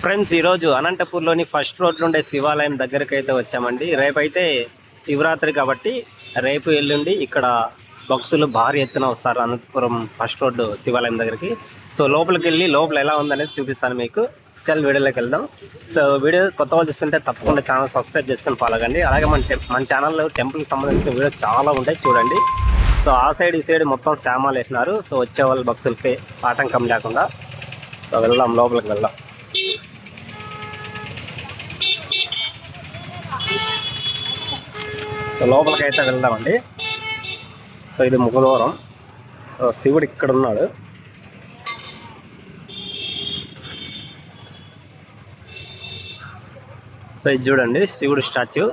Friends ఈరోజు అనంతపూర్లోని first రోడ్లో ఉండే శివాలయం దగ్గరికి అయితే వచ్చామండి. రేపైతే శివరాత్రి కాబట్టి రేపు ఎల్లుండి ఇక్కడ భక్తులు భారీ ఎత్తున వస్తారు అనంతపురం ఫస్ట్ రోడ్ శివాలయం దగ్గరికి. సో లోపలికి వెళ్ళి లోపల ఎలా ఉందనేది చూపిస్తాను మీకు. చల్ వీడియోలోకి వెళ్దాం. సో వీడియో కొత్త వాళ్ళు చూస్తుంటే తప్పకుండా ఛానల్ సబ్స్క్రైబ్ చేసుకొని ఫాలో కండి. అలాగే మన మన ఛానల్లో టెంపుల్కి సంబంధించిన వీడియో చాలా ఉంటాయి చూడండి. సో ఆ సైడ్ ఈ సైడ్ మొత్తం శామాలు వేసినారు. సో వచ్చే వాళ్ళ భక్తులకి ఆటంకం లేకుండా. సో వెళ్దాం లోపలికి వెళ్దాం. లోపలికి అయితే వెళ్దామండి. సో ఇది ముఖదూరం శివుడు ఇక్కడ ఉన్నాడు సో ఇది చూడండి శివుడు స్టాచ్యూ.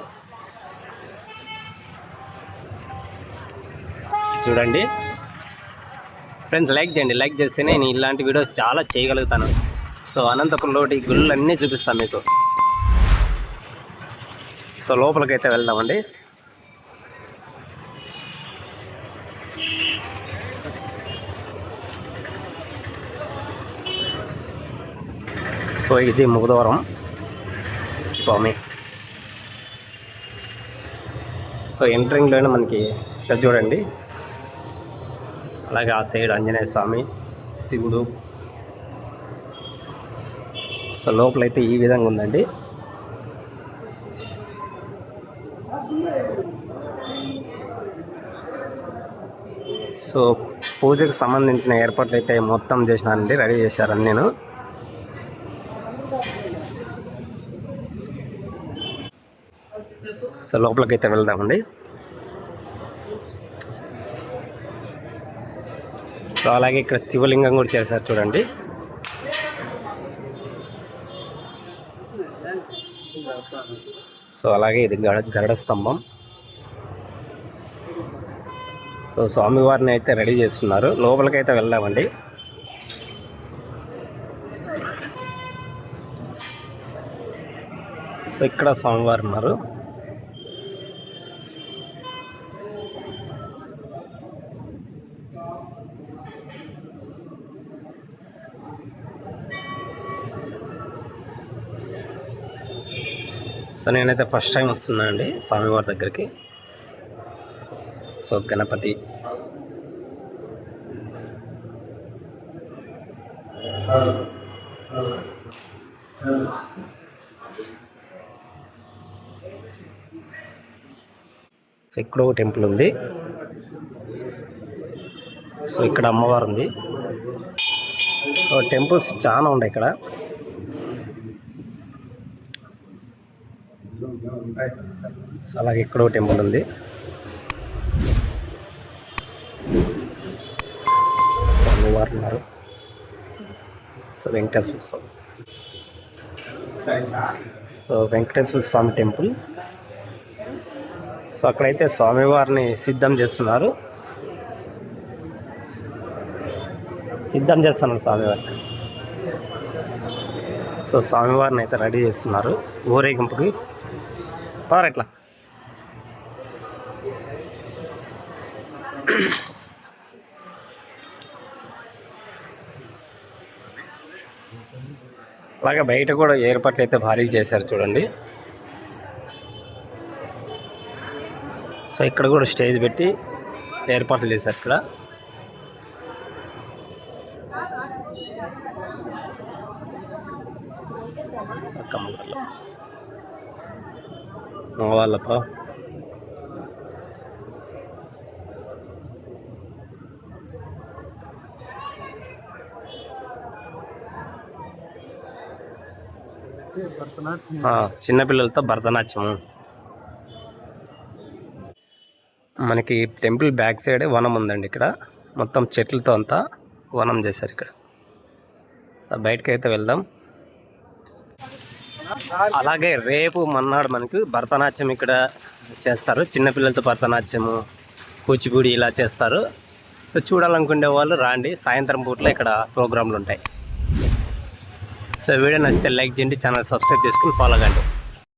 చూడండి. ఫ్రెండ్స్ లైక్ చేయండి. లైక్ చేస్తే నేను ఇలాంటి వీడియోస్ చాలా చేయగలుగుతాను. సో అనంతపురంలోటి గుళ్ళన్నీ చూపిస్తాను మీకు. సో లోపలికైతే వెళ్దామండి. సో ఇది ముగదవరం స్వామి. సో ఎంట్రింగ్లోనే మనకి ఇక్కడ చూడండి. అలాగే ఆ సైడ్ ఆంజనేయ స్వామి శివుడు. సో లోపలైతే ఈ విధంగా ఉందండి. సో పూజకు సంబంధించిన ఏర్పాట్లు అయితే మొత్తం చేసినానండి రెడీ చేశారని నేను. సో లోపలికి అయితే వెళ్దామండి. సో అలాగే ఇక్కడ శివలింగం కూడా చేశారు చూడండి. సో అలాగే ఇది గడ గరుడ స్తంభం. సో స్వామివారిని అయితే రెడీ చేస్తున్నారు. లోపలికి అయితే వెళ్దామండి. సో ఇక్కడ స్వామివారు ఉన్నారు. సో నేనైతే ఫస్ట్ టైం వస్తున్నా అండి స్వామివారి దగ్గరికి. సో గణపతి. సో ఇక్కడ ఒక టెంపుల్ ఉంది. సో ఇక్కడ అమ్మవారు ఉంది సో టెంపుల్స్ చాలా ఉన్నాయి ఇక్కడ. అలాగే ఇక్కడ ఒక టెంపుల్ ఉంది. స్వామివారు ఉన్నారు. So Venkateswara Swami. So Venkateswara Swami temple. So అక్కడైతే స్వామివారిని సిద్ధం చేస్తున్నారు. సిద్ధం చేస్తున్నారు స్వామివారిని. సో స్వామివారిని అయితే రెడీ చేస్తున్నారు. ఊరేగింపుకి పదరు ఎట్లా? అలాగే బయట కూడా ఏర్పాట్లు అయితే భారీగా చేశారు చూడండి. సో ఇక్కడ కూడా స్టేజ్ పెట్టి ఏర్పాట్లు చేశారు ఇక్కడ. సో కమ్మగల్ల వాళ్ళప్ప చిన్నపిల్లలతో భరతనాట్యము మనకి టెంపుల్ బ్యాక్ సైడే వనం ఉందండి ఇక్కడ. మొత్తం చెట్లతో అంతా వనం చేశారు ఇక్కడ. బయటకి అయితే వెళ్దాం. అలాగే రేపు మన్నాడు మనకు భరతనాట్యం ఇక్కడ చేస్తారు. చిన్నపిల్లలతో భరతనాట్యము కూచిపూడి ఇలా చేస్తారు. చూడాలనుకునే వాళ్ళు రాండి. సాయంత్రం పూటలో ఇక్కడ ప్రోగ్రాంలు ఉంటాయి. సో వీడియో నచ్చితే లైక్ చేయండి ఛానల్ సబ్స్క్రైబ్ చేసుకుని ఫాలో కండి.